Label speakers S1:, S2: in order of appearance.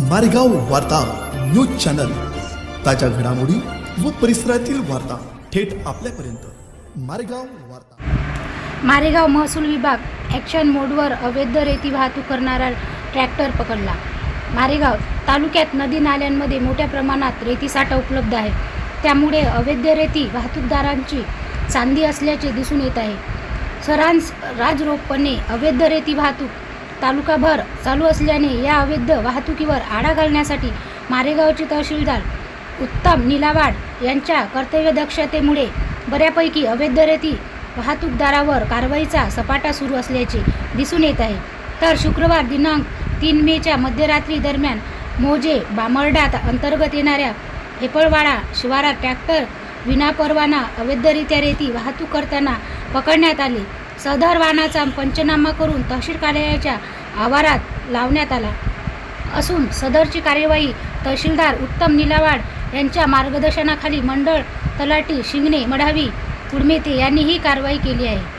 S1: मारेगाव वार्ता news channel. ताज्या घडामोडी व परिसरातील वार्ता थेट आपल्यापर्यंत. मारेगाव वार्ता.
S2: मारेगाव महसूल विभाग ॲक्शन मोडवर अवैध रेती वाहतूक करणारा ट्रॅक्टर पकडला. मारेगाव तालुक्यात नदी नाल्यांमध्ये मोठ्या प्रमाणात रेती साठा उपलब्ध आहे. त्यामुळे अवैध रेती वाहतूकदारांची चांदी असल्याचे दिसून येत आहे. सरांस राजरोखपणे अवैध रेती वाहतूक तालुकाभर चालू असल्याने या अवैध वाहतुकीवर आळा घालण्यासाठी मारेगावचे तहसीलदार उत्तम निलावाड यांच्या कर्तव्यदक्षतेमुळे बऱ्यापैकी अवैध रेती वाहतूकदारावर कारवाईचा सपाटा सुरू असल्याचे दिसून येत आहे. तर शुक्रवार दिनांक तीन मेच्या मध्यरात्री दरम्यान मोजे बामर्डात अंतर्गत येणाऱ्या हेपळवाडा शिवारात ट्रॅक्टर विनापरवाना अवैधरित्या रेती वाहतूक करताना पकडण्यात आली. सदर वाहनाचा पंचनामा करून तहसील कार्यालयाच्या आवारात लावण्यात आला. असून सदरची कार्यवाही तहसीलदार उत्तम निलावाड यांच्या मार्गदर्शनाखाली मंडळ तलाटी शिंगणे मढावी कुडमेते यांनी ही कारवाई केली आहे.